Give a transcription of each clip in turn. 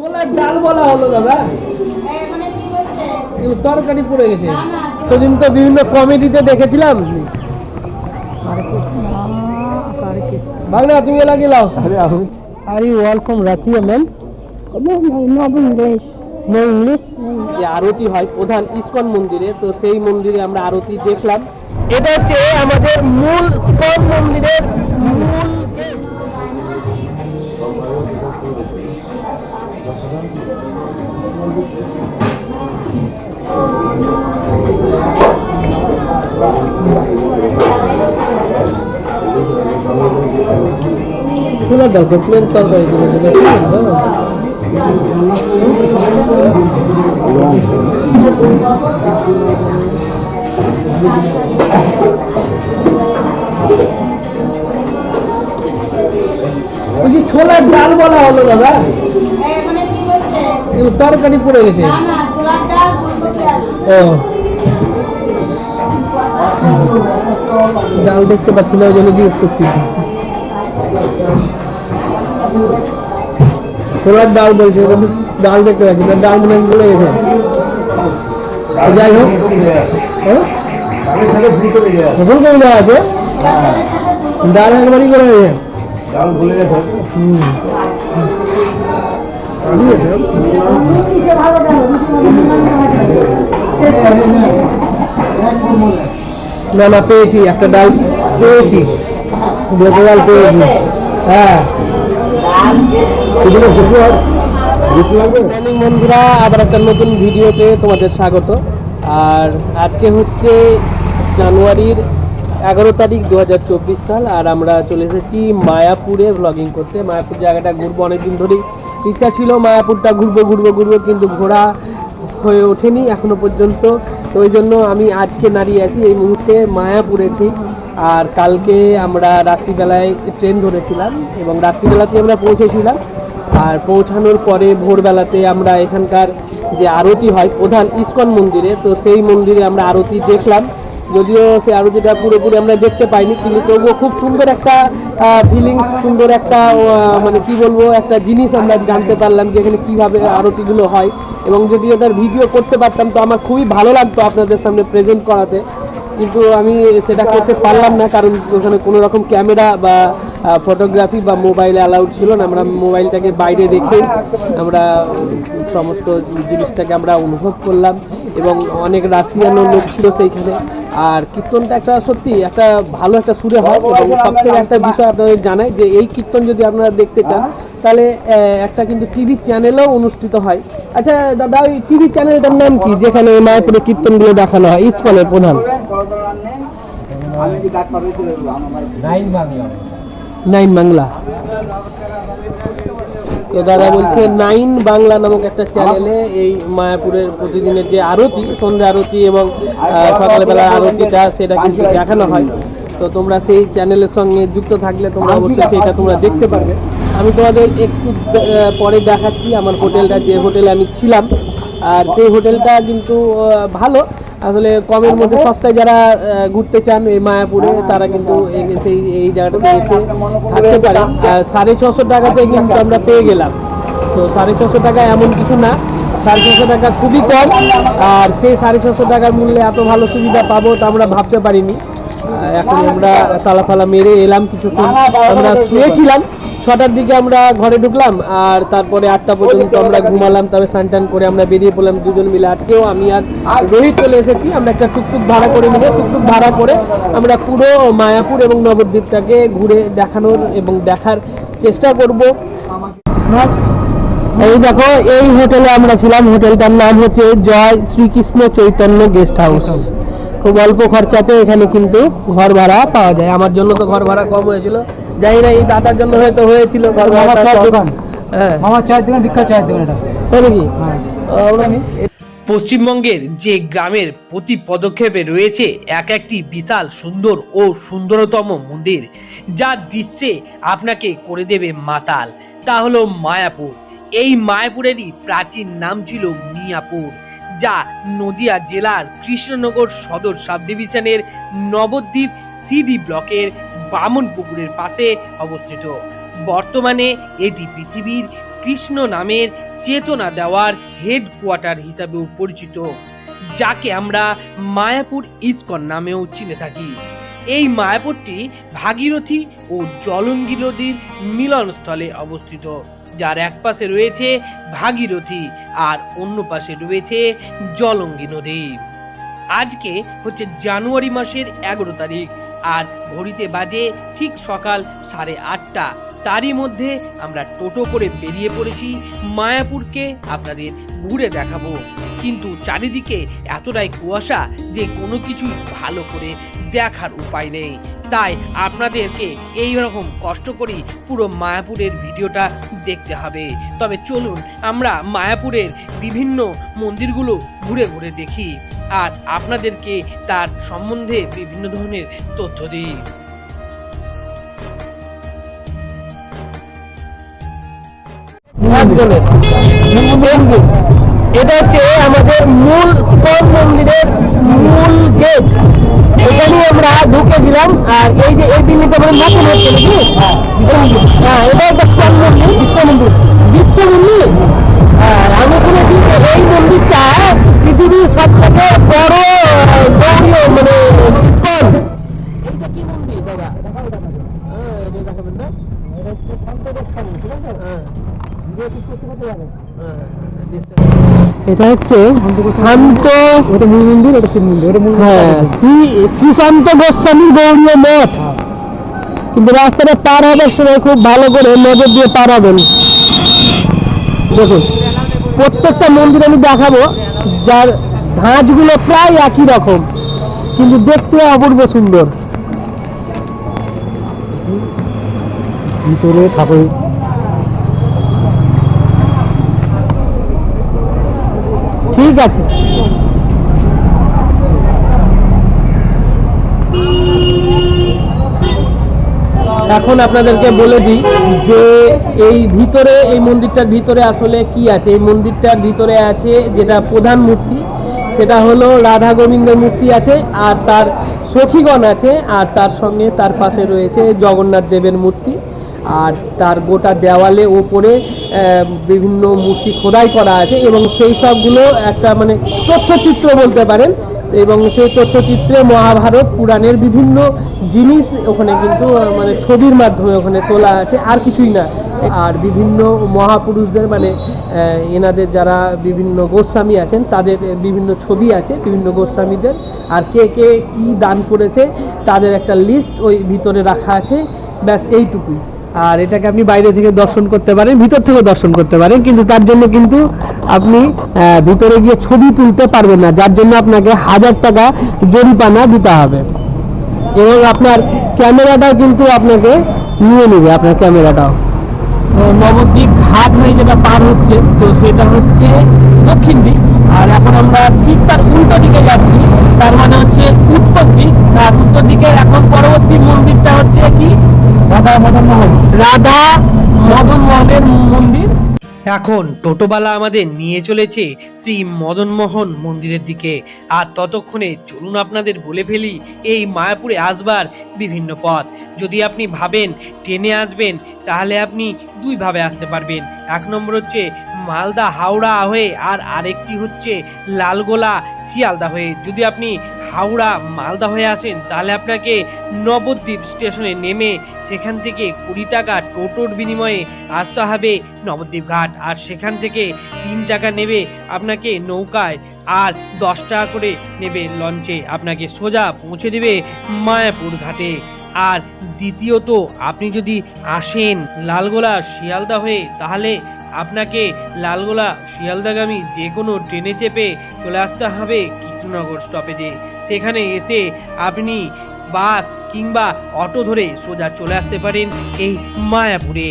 ছোলার ডাল বলা হলো দাদা। তরকারি পড়ে গেছে। সেদিন তো বিভিন্ন কমেডিতে দেখেছিলাম। বাংলা তুমি এলা গেলাও are you all from Russia ma'am no English যে আরতি হয় প্রধান ইসকন মন্দিরে তো সেই মন্দিরে আমরা আরতি দেখলাম। এটা হচ্ছে আমাদের মূল স্কন মন্দিরের করে ওই ছোলার ডাল বলা হলো, দাদা। তরকারি পড়ে গেছে। ও। ডাল দেখতে পাচ্ছি না, ওই জন্য জিজ্ঞেস করছি। ছোলার ডাল বলছে ওটা তো ডাল দেখতে পাচ্ছি না ডাল মনে হয় গলে গেছে যাই হোক হ্যাঁ ভুল করে দেওয়া আছে ডাল একবারই করে গেছে হুম না না পেয়েছি একটা ডাল পেয়েছি দুটো ডাল পেয়েছি হ্যাঁ মর্নিং বন্ধুরা, আবার একটা নতুন ভিডিওতে তোমাদের স্বাগত। আর আজকে হচ্ছে জানুয়ারির এগারো তারিখ দু হাজার চব্বিশ সাল, আর আমরা চলে এসেছি মায়াপুরে ব্লগিং করতে। মায়াপুর জায়গাটা ঘুরবো অনেকদিন ধরেই। ইচ্ছা ছিল মায়াপুরটা ঘুরবো ঘুরবো ঘুরবো, কিন্তু ঘোরা হয়ে ওঠেনি এখনও পর্যন্ত। তো ওই জন্য আমি আজকে দাঁড়িয়ে আছি এই মুহূর্তে মায়াপুরে, ঠিক? আর কালকে আমরা রাত্রিবেলায় ট্রেন ধরেছিলাম এবং রাত্রিবেলাতে আমরা পৌঁছেছিলাম। আর পৌঁছানোর পরে ভোরবেলাতে আমরা এখানকার যে আরতি হয়, প্রধান ইস্কন মন্দিরে, তো সেই মন্দিরে আমরা আরতি দেখলাম। যদিও সেই আরতিটা পুরোপুরি আমরা দেখতে পাইনি, কিন্তু তবুও খুব সুন্দর একটা ফিলিংস সুন্দর একটা মানে কি বলব, একটা জিনিস আমরা জানতে পারলাম যে এখানে কীভাবে আরতিগুলো হয়। এবং যদি ওটার ভিডিও করতে পারতাম, তো আমার খুবই ভালো লাগতো আপনাদের সামনে প্রেজেন্ট করাতে। কিন্তু আমি সেটা করতে পারলাম না কারণ ওখানে কোনো রকম ক্যামেরা বা ফটোগ্রাফি বা মোবাইলে অ্যালাউড ছিল না। আমরা মোবাইলটাকে বাইরে রেখে আমরা সমস্ত জিনিসটাকে আমরা অনুভব করলাম এবং অনেক রাশিয়ানো লোক ছিল সেইখানে। আর কীর্তনটা একটা সত্যি একটা ভালো একটা সুরে হয় এবং সবথেকে একটা বিষয় আপনাদের জানাই যে এই কীর্তন যদি আপনারা দেখতে চান তাহলে আহ, একটা কিন্তু টিভি চ্যানেলও অনুষ্ঠিত হয়। আচ্ছা দাদা ওই টিভি চ্যানেলটার নাম কি? যেখানে মায়াপুরে কীর্তনগুলো দেখানো হয় ইস্কনের প্রধান। নাইন বাংলা। তো দাদা বলছে নাইন বাংলা নামক একটা চ্যানেলে এই মায়াপুরের প্রতিদিনের যে আরতি, সন্ধ্যা আরতি এবং সকালবেলা আরতিটা সেটা কিন্তু দেখানো হয়। তো তোমরা সেই চ্যানেলের সঙ্গে যুক্ত থাকলে তোমরা অবশ্যই সেটা তোমরা দেখতে পারবে। আমি তোমাদের একটু পরে দেখাচ্ছি আমার হোটেলটা, যে হোটেলে আমি ছিলাম। আর সেই হোটেলটা কিন্তু ভালো। আসলে কমের মধ্যে সস্তায় যারা ঘুরতে চান এই মায়াপুরে তারা কিন্তু এই- সেই এই জায়গাটাতে এসে থাকতে পারে। আর সাড়ে ছশো টাকাতে কিন্তু আমরা পেয়ে গেলাম। তো সাড়ে ছশো টাকা এমন কিছু না। সাড়ে ছশো টাকা খুবই কম। আর সেই সাড়ে ছশো টাকার মূল্যে এত ভালো সুবিধা পাবো তা আমরা ভাবতে পারিনি। এখন আমরা তালা ফালা মেরে এলাম কিছুক্ষণ। আমরা শুয়েছিলাম। ছটার দিকে আমরা ঘরে ঢুকলাম আর তারপরে আটটা পর্যন্ত আমরা ঘুমালাম তবে স্নান টান করে আমরা বেরিয়ে পড়লাম দুজন মিলে। আজকেও আমি আর রোহিত চলে এসেছি আমরা একটা টুকটুক ভাড়া করে নেব। টুকটুক ভাড়া করে আমরা পুরো মায়াপুর এবং নবদ্বীপটাকে ঘুরে দেখানোর এবং দেখার চেষ্টা করব। এই দেখো এই হোটেলে আমরা ছিলাম। হোটেলটার নাম হচ্ছে জয় শ্রীকৃষ্ণ চৈতন্য গেস্ট হাউস। খুব অল্প খরচাতে এখানে কিন্তু ঘর ভাড়া পাওয়া যায়। আমার জন্য তো ঘর ভাড়া কম হয়েছিল। না এই দাদার জন্য হয়তো হয়েছিল হ্যাঁ। আমার চায়ের দোকান বিখ্যাত চায়ের দোকান এটা। নাকি পশ্চিমবঙ্গের যে গ্রামের প্রতি পদক্ষেপে রয়েছে এক একটি বিশাল সুন্দর ও সুন্দরতম মন্দির যা দৃশ্যে আপনাকে করে দেবে মাতাল। তা হলো মায়াপুর। এই মায়াপুরেরই প্রাচীন নাম ছিল মিয়াপুর যা নদিয়া জেলার কৃষ্ণনগর সদর সাব ডিভিশনের নবদ্বীপ সিডি ব্লকের বামনপুকুরের পাশে অবস্থিত। বর্তমানে এটি পৃথিবীর কৃষ্ণ নামের চেতনা দেওয়ার হেডকোয়ার্টার হিসাবেও পরিচিত, যাকে আমরা মায়াপুর ইস্কন নামেও চিনে থাকি। এই মায়াপুরটি ভাগীরথী ও জলঙ্গি নদীর মিলনস্থলে অবস্থিত, যার এক পাশে রয়েছে ভাগীরথী আর অন্য পাশে রয়েছে জলঙ্গি নদী। আজকে হচ্ছে জানুয়ারি মাসের এগারো তারিখ। আর ঘড়িতে বাজে ঠিক সকাল সাড়ে আটটা। তারই মধ্যে আমরা টোটো করে বেরিয়ে পড়েছি মায়াপুরকে। আপনাদের ঘুরে দেখাবো। কিন্তু চারিদিকে এতটাই কুয়াশা যে কোনো কিছুই ভালো করে দেখার উপায় নেই। তাই আপনাদেরকে এই রকম কষ্ট করেই পুরো মায়াপুরের ভিডিওটা দেখতে হবে। তবে চলুন আমরা মায়াপুরের বিভিন্ন মন্দিরগুলো ঘুরে ঘুরে দেখি। আর আপনাদেরকে তার সম্বন্ধে বিভিন্ন ধরনের তথ্য দিই। এটা হচ্ছে আমাদের মূল স্কন মন্দিরের মূল গেট। এখানে আমরা ঢুকেছিলাম আর এই যে এই বিল্ডিংটা আমরা নতুন হচ্ছে নাকি? হ্যাঁ। এটা একটা স্কন মন্দির বিশ্ব মন্দির বিশ্ব মন্দির হ্যাঁ, আমি শুনেছি যে এই মন্দিরটা পৃথিবীর সব থেকে বড় গৌরীয় মানে ইস্কন এইটা কি মন্দির দাদা? হ্যাঁ, এটা দেখাবেন না এটা হচ্ছে সন্তোষ ঠিক আছে হ্যাঁ এটা হচ্ছে শান্ত ওটা মূল মন্দির ওটা শিব মন্দির মূল হ্যাঁ শ্রী শ্রী শান্ত গোস্বামী গৌরীয় মঠ। কিন্তু রাস্তাটা পার হবার সময় খুব ভালো করে নজর দিয়ে পার হবেন। দেখুন। প্রত্যেকটা মন্দির আমি দেখাবো, যার ধাঁচগুলো প্রায় একই রকম, কিন্তু দেখতে অপূর্ব সুন্দর। ভিতরে ঠাকুর। ঠিক আছে। এখন আপনাদেরকে বলে দিই যে এই ভিতরে, এই মন্দিরটার ভিতরে আসলে কি আছে? এই মন্দিরটার ভিতরে আছে যেটা প্রধান মূর্তি, সেটা হলো রাধা গোবিন্দের মূর্তি আছে আর তার সখীগণ আছে আর তার সঙ্গে তার পাশে রয়েছে জগন্নাথ দেবের মূর্তি। আর তার গোটা দেওয়ালে ওপরে বিভিন্ন মূর্তি খোদাই করা আছে এবং সেই সবগুলো একটা মানে তথ্যচিত্র বলতে পারেন। এবং সেই তথ্যচিত্রে মহাভারত পুরাণের বিভিন্ন জিনিস ওখানে কিন্তু মানে ছবির মাধ্যমে ওখানে তোলা আছে, আর কিছুই না। আর বিভিন্ন মহাপুরুষদের মানে এনাদের যারা বিভিন্ন গোস্বামী আছেন, তাদের বিভিন্ন ছবি আছে, বিভিন্ন গোস্বামীদের। আর কে কে কি দান করেছে, তাদের একটা লিস্ট ওই ভিতরে রাখা আছে। ব্যাস, এইটুকুই। আর এটাকে আপনি বাইরে থেকে দর্শন করতে পারেন, ভিতর থেকেও দর্শন করতে পারেন, কিন্তু তার জন্য কিন্তু আপনি ভিতরে গিয়ে ছবি তুলতে পারবেন না, যার জন্য আপনাকে হাজার টাকা জরিপানা দিতে হবে। এবং আপনার ক্যামেরাটাও কিন্তু আপনাকে নিয়ে নেবে, আপনার ক্যামেরাটাও। নবদ্বীপ ঘাট হয়ে যেটা পার হচ্ছে, তো সেটা হচ্ছে দক্ষিণ দিক। আর এখন আমরা ঠিক তার উল্টো দিকে যাচ্ছি, তার মানে হচ্ছে উত্তর দিক। আর উত্তর দিকে এখন পরবর্তী মন্দিরটা হচ্ছে কি? রাধা মদন মোহন রাধা মদন মোহনের মন্দির। এখন টোটোবালা আমাদের নিয়ে চলেছে শ্রী মদনমোহন মন্দিরের দিকে। আর ততক্ষণে চলুন আপনাদের বলে ফেলি এই মায়াপুরে আসবার বিভিন্ন পথ। যদি আপনি ভাবেন ট্রেনে আসবেন তাহলে আপনি দুইভাবে আসতে পারবেন। এক নম্বর হচ্ছে মালদা হাওড়া হয়ে আর আরেকটি হচ্ছে লালগোলা শিয়ালদা হয়ে। যদি আপনি হাওড়া, মালদা হয়ে আসেন, তাহলে আপনাকে নবদ্বীপ স্টেশনে নেমে সেখান থেকে কুড়ি টাকা টোটোর বিনিময়ে আসতে হবে নবদ্বীপ ঘাট। আর সেখান থেকে তিন টাকা নেবে আপনাকে নৌকায় আর দশ টাকা করে নেবে লঞ্চে। আপনাকে সোজা পৌঁছে দেবে মায়াপুর ঘাটে। আর দ্বিতীয়ত, আপনি যদি আসেন লালগোলা শিয়ালদা হয়ে, তাহলে আপনাকে লালগোলা শিয়ালদাগামী যে কোনো ট্রেনে চেপে চলে আসতে হবে কৃষ্ণনগর স্টপেজে সেখানে এসে আপনি বাস কিংবা অটো ধরে সোজা চলে আসতে পারেন এই মায়াপুরে।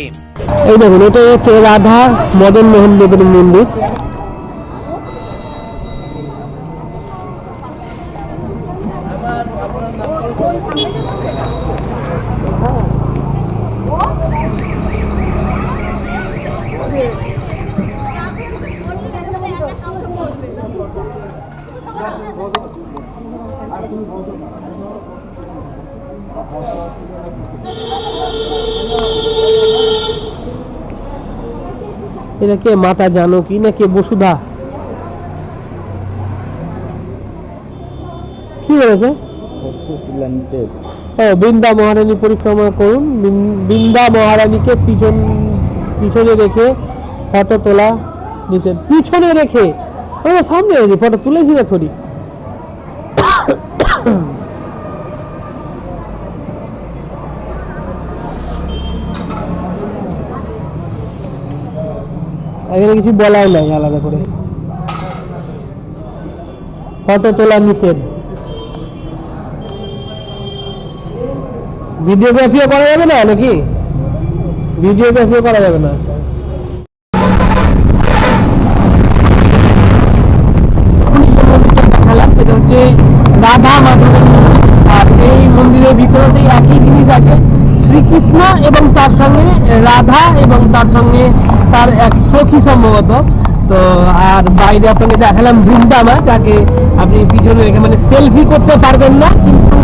এই দেখুন এটা হচ্ছে রাধা মদন মোহন দেবের মন্দির। এরা কে, মাতা জানো কি না কে বসুধা কি বৃন্দা মহারানী পরিক্রমা করুন। বৃন্দা মহারানীকে পিছন, পিছনে রেখে ফটো তোলা নিষেধ। পিছনে রেখে? সামনে ফটো তুলেছি না থোড়ি। এখানে কিছু বলাই নাই, আলাদা করে। ফটো তোলা নিষেধ। ভিডিওগ্রাফিও করা যাবে না নাকি? ভিডিওগ্রাফিও করা যাবে না দেখালাম সেটা হচ্ছে রাধা মন্দির। আর এই মন্দিরের ভিতরে সেই একই জিনিস আছে, শ্রীকৃষ্ণ এবং তার সঙ্গে রাধা এবং তার সঙ্গে তার এক সখী সম্ভবত। তো আর বাইরে আপনাকে দেখালাম বৃন্দামা যাকে আপনি পিছনে রেখে মানে সেলফি করতে পারবেন না, কিন্তু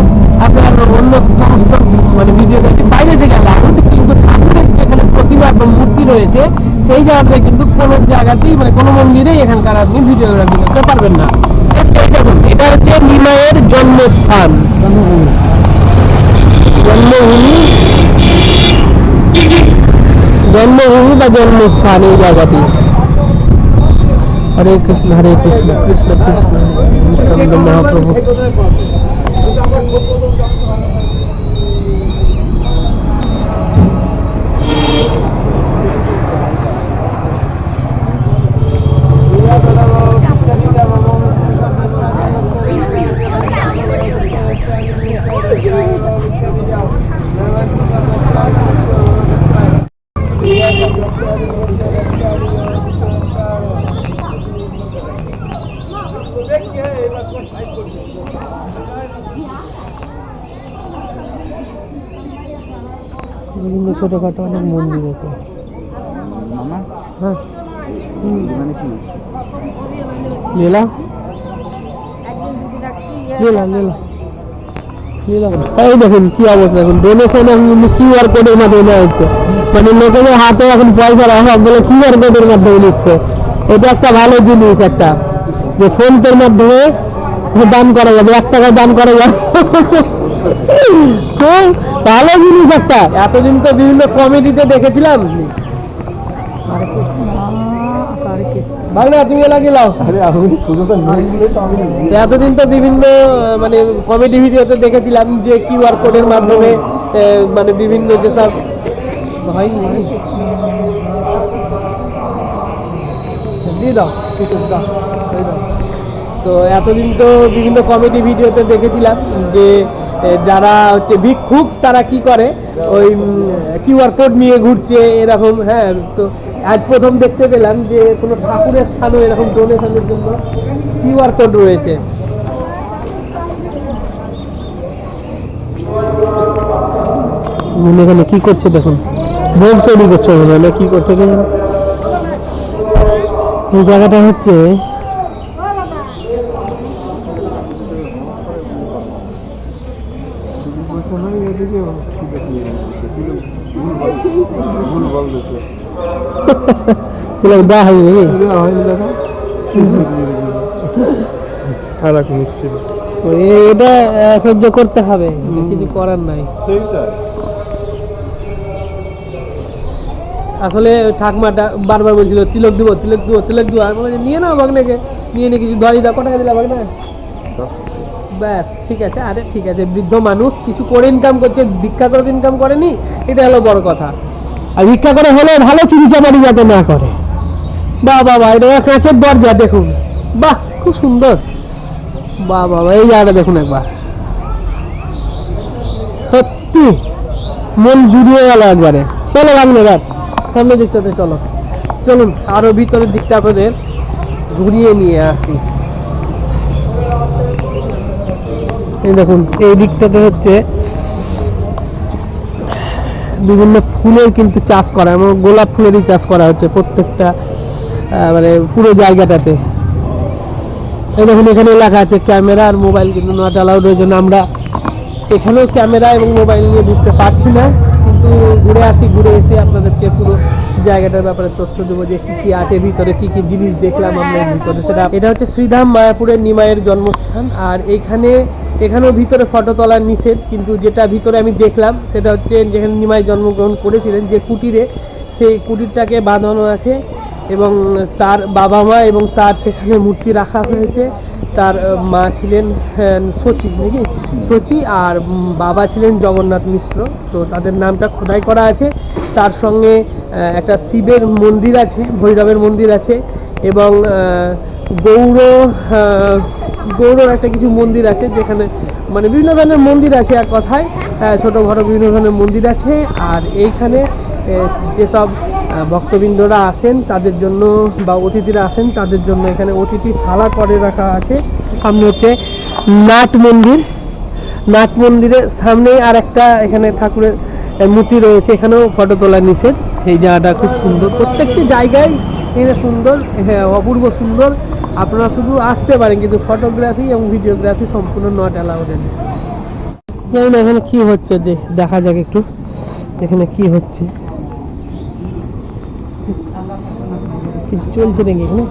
আপনার অন্য সমস্ত মানে আপনি বাইরে থেকে লাগুন কিন্তু ঠাকুরের যেখানে প্রতিমা এবং মূর্তি রয়েছে, সেই জায়গাতে কিন্তু কোনো জায়গাতেই মানে কোনো মন্দিরেই এখানকার আপনি ভিডিওগ্রাফি করতে পারবেন না। দেখুন এটা হচ্ছে নিমায়ের জন্মস্থান জন্মভূমি জন্মভূমি বা জন্মস্থান এই জায়গাটি হরে কৃষ্ণ হরে কৃষ্ণ কৃষ্ণ কৃষ্ণ নিত্যানন্দ ছোটখাটো অনেক মন্দির আছে। হ্যাঁ। লীলা লীলা লীলা লীলা এই দেখুন কি অবস্থা দেখুন ডোনেশন কিউআর কোডের মাধ্যমে হচ্ছে। মানে লোকেদের হাতে এখন পয়সার অভাব বলে কিউআর কোডের মাধ্যমে নিচ্ছে। এটা একটা ভালো জিনিস একটা। যে ফোন পের মাধ্যমে দান করা যাবে এক টাকা দান করা যাবে। হ্যাঁ, ভালো জিনিস একটা। এতদিন তো বিভিন্ন কমেডিতে দেখেছিলাম। বাংলা তুমি লাও এতদিন তো বিভিন্ন মানে কমেডি ভিডিওতে দেখেছিলাম যে কিউআর কোডের মাধ্যমে মানে বিভিন্ন যেসব দিয়ে দাও। তো এতদিন তো বিভিন্ন কমেডি ভিডিওতে দেখেছিলাম যে যারা হচ্ছে ভিক্ষুক, তারা কি করে? ওই কিউআর কোড নিয়ে ঘুরছে, এরকম হ্যাঁ তো আজ প্রথম দেখতে পেলাম যে কোনো ঠাকুরের স্থানও এরকম ডোনেশনের জন্য কিউআর কোড রয়েছে। এখানে কি করছে দেখুন। ভোগ তৈরি করছে মানে কি করছে এই জায়গাটা হচ্ছে চলে নাকি? এটা সহ্য করতে হবে। কিছু করার নাই। আসলে ঠাকমাটা বারবার বলছিল তিলক দিব তিলক দিব তিলক দিব। আমি নিয়ে নাও বাগনাকে নিয়ে নিয়ে কিছু ধরি দাও কত টাকা দিলা বাগনা ব্যাস ঠিক আছে। আরে ঠিক আছে বৃদ্ধ মানুষ কিছু করে ইনকাম করছে ভিক্ষা করে ইনকাম করেনি এটা হলো বড় কথা। আর ভিক্ষা করে হলে ভালো চুরি চামারি যাতে না করে। বাহ বাহ এটা কাঁচের দরজা দেখুন। বাহ খুব সুন্দর। বাহ বাহ, এই জায়গাটা দেখুন একবার। সত্যি মন জুড়িয়ে গেল একবারে। চলো লাগল এবার সামনের দিকটাতে চলো। চলুন আরও ভিতরের দিকটা আপনাদের ঘুরিয়ে নিয়ে আসি। এই দেখুন, এই দিকটাতে হচ্ছে বিভিন্ন ফুলের কিন্তু চাষ করা এবং গোলাপ ফুলেরই চাষ করা হচ্ছে প্রত্যেকটা মানে পুরো জায়গাটাতে। এই দেখুন, এখানে লেখা আছে ক্যামেরা আর মোবাইল কিন্তু নট অ্যালাউড, ওই জন্য আমরা এখানেও ক্যামেরা এবং মোবাইল নিয়ে ঢুকতে পারছি না, কিন্তু ঘুরে আসি, ঘুরে এসে আপনাদেরকে পুরো জায়গাটার ব্যাপারে তথ্য দেবো যে কী কী আছে, ভিতরে কী কী জিনিস দেখলাম আমরা, ভিতরে সেটা। এটা হচ্ছে শ্রীধাম মায়াপুরের নিমায়ের জন্মস্থান, আর এইখানে এখানেও ভিতরে ফটো তোলার নিষেধ, কিন্তু যেটা ভিতরে আমি দেখলাম সেটা হচ্ছে যেখানে নিমাই জন্মগ্রহণ করেছিলেন যে কুটিরে, সেই কুটিরটাকে বাঁধানো আছে এবং তার বাবা মা এবং তার সেখানে মূর্তি রাখা হয়েছে। তার মা ছিলেন সচি নাকি? সচি আর বাবা ছিলেন জগন্নাথ মিশ্র। তো তাদের নামটা খোদাই করা আছে। তার সঙ্গে একটা শিবের মন্দির আছে, ভৈরবের মন্দির আছে এবং গৌর গৌরর একটা কিছু মন্দির আছে যেখানে মানে বিভিন্ন ধরনের মন্দির আছে এক কথায়। ছোট, বড় বিভিন্ন ধরনের মন্দির আছে। আর এইখানে যেসব ভক্তবৃন্দরা আসেন তাদের জন্য বা অতিথিরা আসেন তাদের জন্য এখানে অতিথি শালা করে রাখা আছে। সামনে হচ্ছে নাট মন্দির। নাট মন্দিরের সামনেই আর একটা এখানে ঠাকুরের মূর্তি রয়েছে। এখানেও ফটো তোলা নিষেধ। এই জায়গাটা খুব সুন্দর। প্রত্যেকটি জায়গায় এখানে সুন্দর হ্যাঁ অপূর্ব সুন্দর। আপনারা শুধু আসতে পারেন, কিন্তু ফটোগ্রাফি এবং ভিডিওগ্রাফি সম্পূর্ণ নট অ্যালাউড জানি না এখানে কি হচ্ছে দেখা যাক একটু, এখানে কি হচ্ছে। কিছু চলছে নাকি এখানে?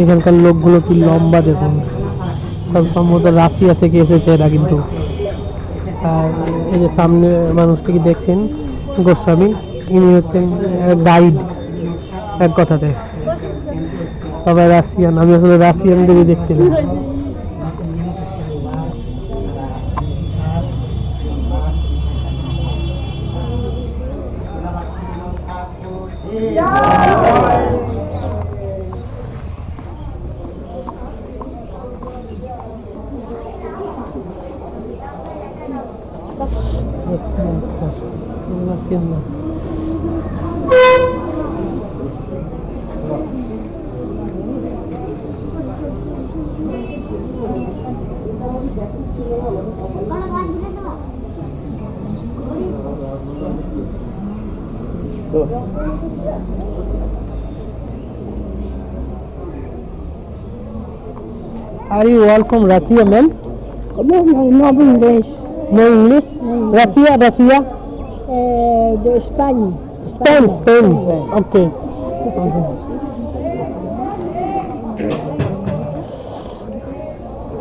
এখানকার লোকগুলো কি লম্বা দেখুন। সব সম্ভবত রাশিয়া থেকে এসেছে এরা কিন্তু। আর এই যে সামনে মানুষটিকে দেখছেন? গোস্বামী। ইনি হচ্ছেন গাইড এক কথাতে। তবে রাশিয়ান, আমি আসলে রাশিয়ানদেরই দেখতে পাই রাশিয়ান স্যার রাশিয়ান না Are you all from Russia, man? No, no, no inglés. No English? Russia, Russia? Eh, de España. Spain, Spain. Okay.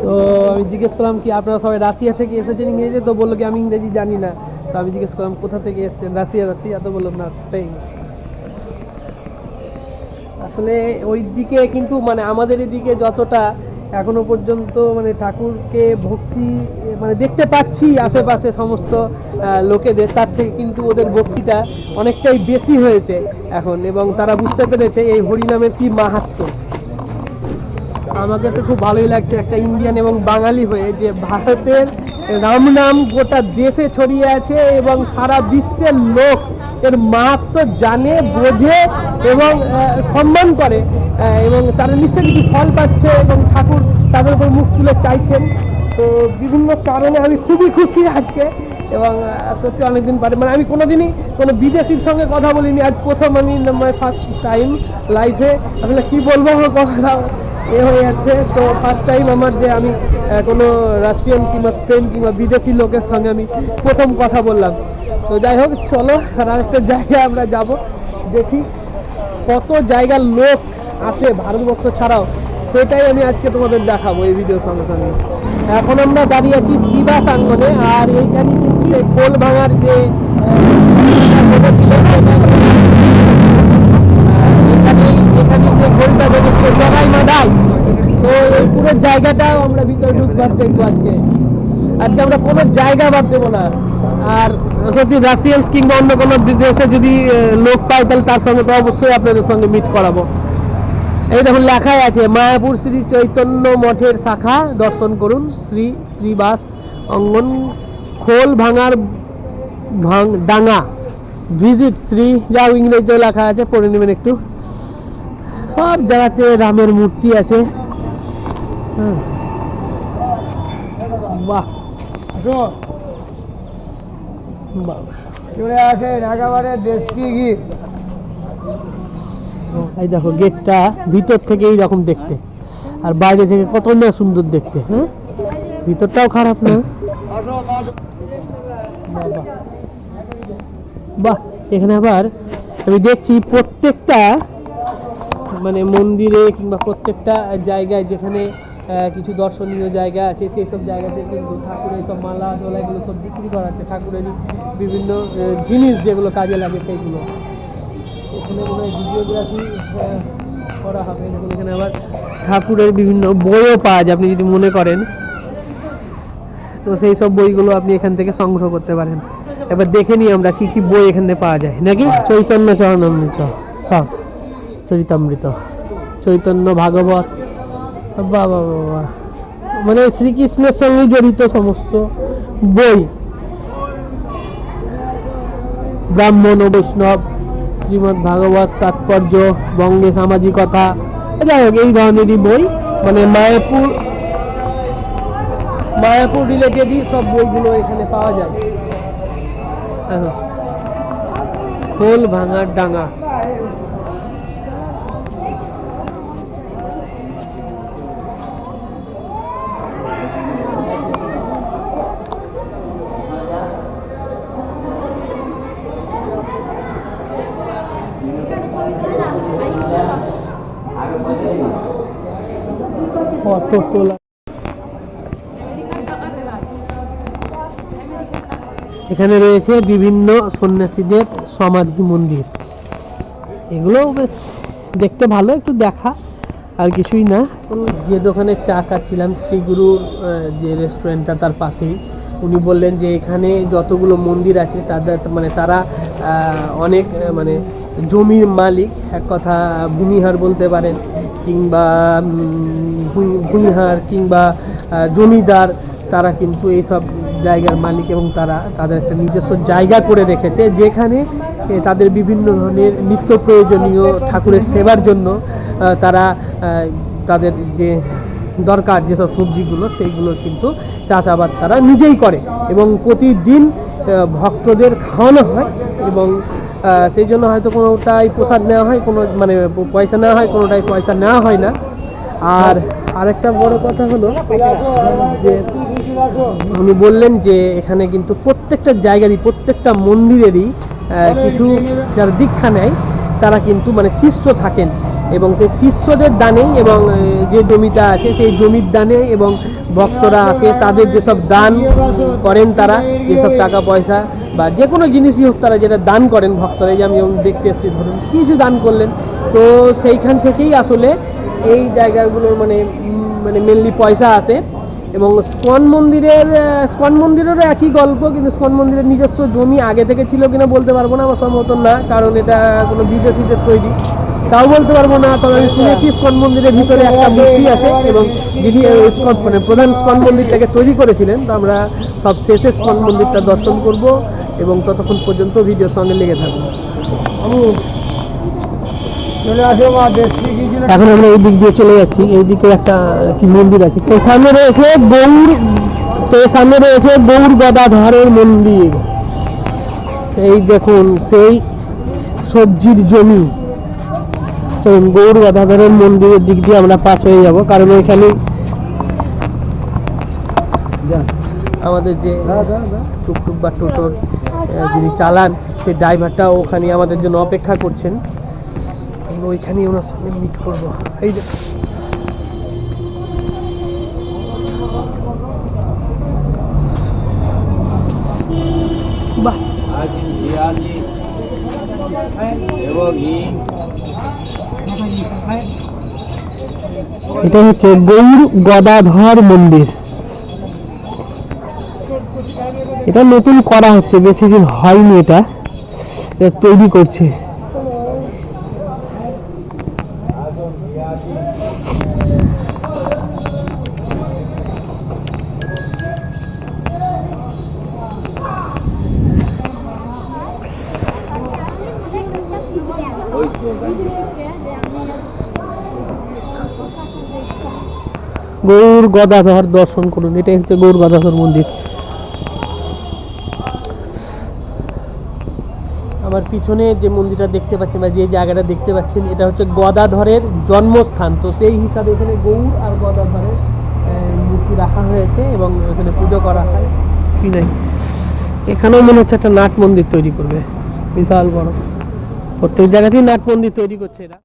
তো আমি জিজ্ঞেস করলাম কি আপনারা সবাই রাশিয়া থেকে এসেছেন ইংরেজি তো বলল কি আমি ইংরেজি জানি না তো আমি জিজ্ঞেস করলাম, কোথা থেকে এসেছেন? Russia Russia? তো বললাম, না, স্পেন। আসলে ওই দিকে কিন্তু মানে আমাদের এদিকে যতটা এখনও পর্যন্ত মানে ঠাকুরকে ভক্তি মানে দেখতে পাচ্ছি আশেপাশে সমস্ত লোকেদের, তার থেকে কিন্তু ওদের ভক্তিটা অনেকটাই বেশি হয়েছে এখন এবং তারা বুঝতে পেরেছে এই হরিনামের কি মাহাত্ম্য আমাকে তো খুব ভালোই লাগছে একটা ইন্ডিয়ান এবং বাঙালি হয়ে যে ভারতের রাম নাম গোটা দেশে ছড়িয়ে আছে এবং সারা বিশ্বের লোক এর মাহাত্ম জানে, বোঝে এবং সম্মান করে এবং তারা নিশ্চয়ই কিছু ফল পাচ্ছে এবং ঠাকুর তাদের উপর মুখ তুলে চাইছেন। তো বিভিন্ন কারণে আমি খুবই খুশি আজকে এবং সত্যি অনেকদিন পরে মানে আমি কোনোদিনই কোনো বিদেশির সঙ্গে কথা বলিনি। আজ প্রথম আমি ফার্স্ট টাইম লাইফে আসলে কী বলব আমার কথা এ হয়ে যাচ্ছে। তো ফার্স্ট টাইম আমার যে আমি কোনো রাশিয়ান কিংবা স্পেন কিংবা বিদেশি লোকের সঙ্গে আমি প্রথম কথা বললাম। তো যাই হোক, চলো, আর আরেকটা জায়গায় আমরা যাব। দেখি কত জায়গার লোক আছে ভারতবর্ষ ছাড়াও। সেটাই আমি আজকে তোমাদের দেখাবো এই ভিডিওর সঙ্গে সঙ্গে। এখন আমরা দাঁড়িয়ে আছি শিবা সাঙ্গনে আর এইখানে কিন্তু সেই কোল ভাঙার যে ছিল জগাই মাদাই, তো এই পুরো জায়গাটাও আমরা ভিতরে ঢুকবার দেখব আজকে। আজকে আমরা কোনো জায়গা বাদ দেবো না। আর যদি রাশিয়ানস কিংবা অন্য কোনো দেশে যদি লোক পাই তাহলে তার সঙ্গে তো অবশ্যই আপনাদের সঙ্গে মিট করাবো। এই দেখুন, লেখাই আছে, মায়াপুর শ্রী চৈতন্য মঠের শাখা, দর্শন করুন, শ্রী শ্রীবাস অঙ্গন খোল ভাঙার ভাঙ ডাঙ্গা ভিজিট শ্রী যা ইংরেজিতেও লেখা আছে, পড়ে নেবেন একটু। সব জায়গাতে রামের মূর্তি আছে। বাহ। চলে আসেন একেবারে দেশি ঘি এই দেখো গেটটা ভিতর থেকে এইরকম দেখতে। আর বাইরে থেকে কত না সুন্দর দেখতে হ্যাঁ ভিতরটাও খারাপ না। বাহ। এখানে আবার আমি দেখছি প্রত্যেকটা মানে মন্দিরে কিংবা প্রত্যেকটা জায়গায় যেখানে কিছু দর্শনীয় জায়গা আছে সেই সব জায়গাতে কিন্তু ঠাকুরের সব মালা দোলা এগুলো সব বিক্রি করা আছে ঠাকুরেরই বিভিন্ন জিনিস যেগুলো কাজে লাগে সেইগুলো। এখানে মনে হয় ভিডিওগ্রাফি করা হবে। দেখুন এখানে আবার ঠাকুরের বিভিন্ন বইও পাওয়া যায় আপনি যদি মনে করেন। তো সেই সব বইগুলো আপনি এখান থেকে সংগ্রহ করতে পারেন। এবার দেখে নিই আমরা কি কি বই এখানে পাওয়া যায়। নাকি? চৈতন্য চরণামৃত। সব চরিতামৃত। চৈতন্য ভাগবত। বাবা বাবা মানে শ্রীকৃষ্ণের সঙ্গে জড়িত সমস্ত বই। ব্রাহ্মণ ও বৈষ্ণব শ্রীমদ্ ভাগবত তাৎপর্য বঙ্গে সামাজিকতা। যাই হোক এই ধরনেরই বই। মানে মায়াপুর মায়াপুর রিলেটেডই সব বইগুলো এখানে পাওয়া যায়। দেখো, খোল ভাঙার ডাঙা। ফটো তোলা। এখানে রয়েছে বিভিন্ন সন্ন্যাসীদের সমাধি মন্দির। এগুলো বেশ দেখতে ভালো, একটু দেখা, আর কিছুই না। যে দোকানে চা খাচ্ছিলাম শ্রীগুরুর যে রেস্টুরেন্টটা তার পাশেই, উনি বললেন যে এখানে যতগুলো মন্দির আছে, তাদের মানে তারা অনেক মানে জমির মালিক, এক কথা, ভূমিহার বলতে পারেন। কিংবা ভূমিহার কিংবা জমিদার, তারা কিন্তু এইসব জায়গার মালিক এবং তারা তাদের একটা নিজস্ব জায়গা করে রেখেছে, যেখানে তাদের বিভিন্ন ধরনের নিত্য প্রয়োজনীয় ঠাকুরের সেবার জন্য তারা তাদের যে দরকার যেসব সবজিগুলো, সেইগুলো কিন্তু চাষাবাদ তারা নিজেই করে এবং প্রতিদিন ভক্তদের খাওয়ানো হয় এবং সেই জন্য হয়তো কোনোটাই প্রসাদ নেওয়া হয়, কোনো মানে পয়সা নেওয়া হয়, কোনোটাই পয়সা নেওয়া হয় না। আর আরেকটা বড় কথা হলো যে উনি বললেন যে এখানে কিন্তু প্রত্যেকটা জায়গারই, প্রত্যেকটা মন্দিরেরই কিছু যারা দীক্ষা নেয়, তারা কিন্তু মানে শিষ্য থাকেন। এবং সেই শিষ্যদের দানে এবং যে জমিটা আছে, সেই জমির দানে এবং ভক্তরা আসে, তাদের যেসব দান করেন তারা, যেসব টাকা পয়সা বা যে কোনো জিনিসই হোক তারা যেটা দান করেন ভক্তরা যে আমি যেমন দেখতে এসেছি, ধরুন কিছু দান করলেন, তো সেইখান থেকেই আসলে এই জায়গাগুলোর মানে মানে মেনলি পয়সা আসে। এবং স্কন মন্দিরের স্কন মন্দিরেরও একই গল্প, কিন্তু স্কন মন্দিরের নিজস্ব জমি আগে থেকে ছিল কিনা বলতে পারব না আমার সম্ভবত না, কারণ এটা কোনো বিদেশিদের তৈরি। তাও বলতে পারব না তবে আমি শুনেছি স্কন মন্দিরের ভিতরে একটা মূর্তি আছে এবং যিনি স্কন মানে প্রধান স্কন মন্দিরটাকে তৈরি করেছিলেন তো আমরা সব শেষে স্কন মন্দিরটা দর্শন করব এবং ততক্ষণ পর্যন্ত ভিডিওর সঙ্গে লেগে থাকব। এখন আমরা এই দিক দিয়ে চলে যাচ্ছি এই দিকে একটা কি মন্দির আছে? তো সামনে রয়েছে গৌর তো সামনে রয়েছে গৌর গদাধরের মন্দির। এই দেখুন সেই সবজির জমি। গৌর গদাধরের মন্দিরের দিক দিয়ে আমরা পাস হয়ে যাব কারণ এখানে আমাদের যে টুকটুক বা টোটোর যিনি চালান সেই ড্রাইভারটা ওখানে আমাদের জন্য অপেক্ষা করছেন। ওইখানে ওইখানেই ওনার সঙ্গে মিট করব। এই যে এটা হচ্ছে গৌর গদাধর মন্দির। এটা নতুন করা হচ্ছে, বেশি দিন হয়নি এটা। এটা তৈরি করছে। গৌর গদাধর দর্শন করুন। এটাই হচ্ছে গৌর গদাধর মন্দির। আমার পিছনে যে মন্দিরটা দেখতে পাচ্ছেন বা যে জায়গাটা দেখতে পাচ্ছেন, এটা হচ্ছে গদাধরের জন্মস্থান। তো সেই হিসাবে এখানে গৌর আর গদাধরের মূর্তি রাখা হয়েছে এবং এখানে পুজো করা হয়। কি নাই এখানেও মনে হচ্ছে একটা নাট মন্দির তৈরি করবে। বিশাল বড়। প্রত্যেক জায়গাতেই নাট মন্দির তৈরি করছে এরা।